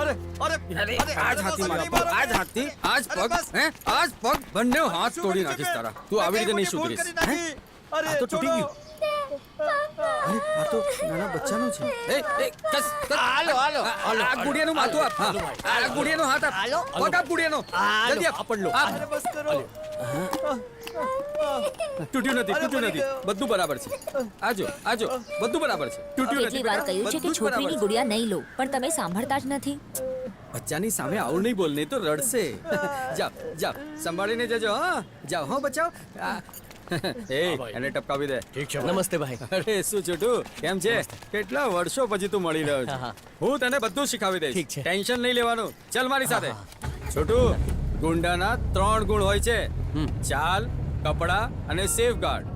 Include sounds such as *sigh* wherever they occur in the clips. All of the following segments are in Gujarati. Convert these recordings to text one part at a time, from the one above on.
અરે અરે અરે, આજ હાથી મારા આજ હાથી, આજ પગ. હે? આજ પગ, બંને હાથ તોડી નાખીશ તારા. તું આવી રીતે નહીં સુધરીશ. અરે, તો તૂટી ગયું. અરે, આ તો નાના બચ્ચાનો છે. એ, એ, કસ. હાલો, હાલો, હાલો, આ ગુડિયાનું માથું આપ. આ ગુડિયાનો હાથ આપ. હાલો. પગ આપ ગુડિયાનો. જલ્દી આપ. પકડ લો. અરે, બસ કરો. તૂટ્યું નથી તૂટ્યું નથી. બધું બરાબર છે. આજો આજો. બધું બરાબર છે. તૂટ્યું નથી કેટલી વાર કહ્યું છે કે જ છોકરીની ગુડિયા નહીં લો પણ તમે સાંભળતા જ નથી. બચ્ચાની સામે આવું નહીં બોલ નહીં તો રડશે. જાઓ જાઓ. સંભાળીને જજો હા. જાઓ હો બચાવ. *laughs* એ એને ટપકાવી દે. નમસ્તે ભાઈ. અરે શું છોટુ? કેમ છે? કેટલા વર્ષો પછી તું મળી રહ્યો છે? હા, તને બધું શીખવી દઈશ. ઠીક છે. ટેન્શન નહીં લેવાનું. ચાલ મારી સાથે. છોટું ગુંડાના ત્રણ ગુણ હોય છે. ચાલ કપડા અને સેફગાર્ડ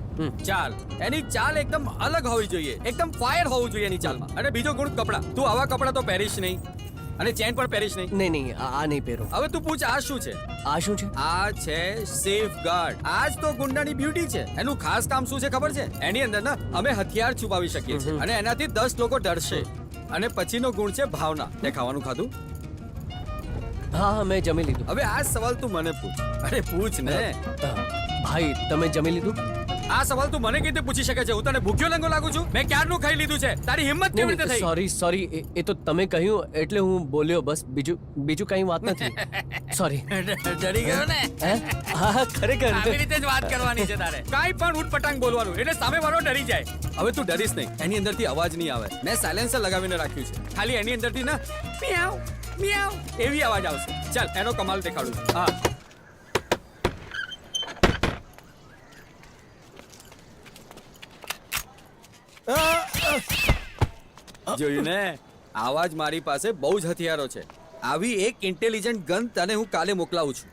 ચાલ. એની ચાલ એકદમ અલગ હોવી જોઈએ. એકદમ ફાયર હોવું જોઈએ એની ચાલમાં. અને બીજો ગુણ કપડા. તું આવા કપડા તો પહેરીશ નહીં. અને ચેન પણ પહેરીશ નહીં. નહીં નહીં આ આ નહીં પહેરું. હવે તું પૂછ આ શું છે? આ શું છે? આ છે સેફ ગાર્ડ આ જ તો ગુંડાની બ્યુટી છે. એનું ખાસ કામ શું છે ખબર છે? એની અંદર ના અમે હથિયાર છુપાવી શકીએ છીએ અને એનાથી દસ લોકો ડરશે. અને પછીનો ગુણ છે ભાવના. તે ખાવાનું ખાધું? હા હા મેં જમી લીધું. હવે આ સવાલ તું મને પૂછ. અરે પૂછ ને. ભાઈ તમે જમી લીધું? આ સવાલ તું મને કેવી રીતે પૂછી શકે છે? હું તને ભૂખ્યો લંગો લાગુ છું? મેં ક્યારનું ખાઈ લીધું છે? તારી હિંમત કેવી રીતે થઈ? સોરી સોરી એ તો તમે કહ્યું એટલે હું બોલ્યો બસ બીજું બીજું કઈ વાત નથી. *laughs* સોરી ડરી ગયો ને? હા? ખરેખર. આવી રીતે જ વાત કરવાની છે તારે. કાઈ પણ ઉટપટાંગ બોલવાનું એટલે સામે વાળો ડરી જાય. હવે તું ડરીશ નહીં. એની અંદરથી અવાજ નહીં આવે. મેં સાયલેન્સર લગાવીને રાખ્યું છે. ખાલી એની અંદરથી ના મિયાવ મિયાવ એવી અવાજ આવશે. ચાલ એનો કમાલ દેખાડું હા. જોયું ને આવા જ મારી પાસે બહુ જ હથિયારો છે. આવી એક ઇન્ટેલિજન્ટ ગન તને હું કાલે મોકલાવું છું.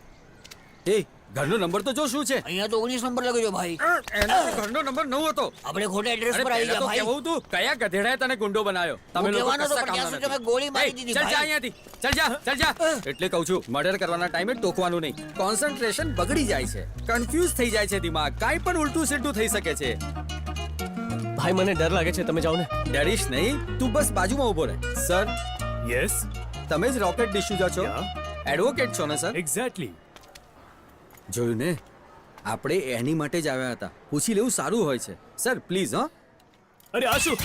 એ ઘરનો નંબર તો જો શું છે? અહીંયા તો ઓગણીસ નંબર લખ્યો છે ભાઈ. એનો ઘરનો નંબર નવ હતો. આપણે ખોટા એડ્રેસ પર આવી ગયા ભાઈ. કહેવું તું કયા ગધેડાએ તને ગુંડો બનાવ્યો? તમે લોકો ત્યાં સુધી તમે ગોળી મારી દીધી, ચાલ જા અહીંયાથી. ચાલ જા ચાલ જા. એટલે કહું છું મર્ડર કરવાના ટાઈમે ટોકવાનું નહીં. કોન્સન્ટ્રેશન બગડી જાય છે. કન્ફ્યુઝ થઈ જાય છે દિમાગ. કાઈ પણ ઉલટું સીધું થઈ શકે છે. ભાઈ મને ડર લાગે છે તમે જાઓ ને. ડરીશ નહીં. તું બસ બાજુમાં ઊભો રહે. સર યસ તમે જ રોકેટ ડિસ્યુઝા છો? એડવોકેટ છો ને સર? એક્ઝેક્ટલી જોયું ને? આપણે એની માટે જ આવ્યા હતા. પૂછી લેવું સારું હોય છે. સર પ્લીઝ હા. અરે આ શું?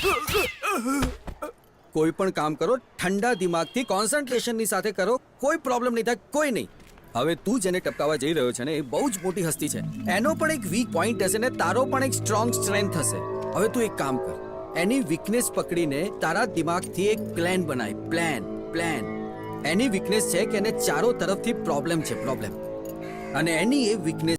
કોઈ પણ કામ કરો ઠંડા દિમાગથી કોન્સન્ટ્રેશનની સાથે કરો. કોઈ પ્રોબ્લેમ નહીં થાય કોઈ નહીં. હવે તું જેને ટપકાવવા જઈ રહ્યો છે ને એ બહુ જ મોટી હસ્તી છે. એનો પણ એક વીક પોઈન્ટ હશે ને તારો પણ એક સ્ટ્રોંગ સ્ટ્રેન્થ હશે. હવે તું એક કામ કર. એની વીકનેસ પકડીને તારા દિમાગથી એક પ્લાન બનાય. પ્લાન પ્લાન એની વીકનેસ છે કે એને ચારો તરફથી પ્રોબ્લેમ છે પ્રોબ્લેમ અને એની એ વીકનેસ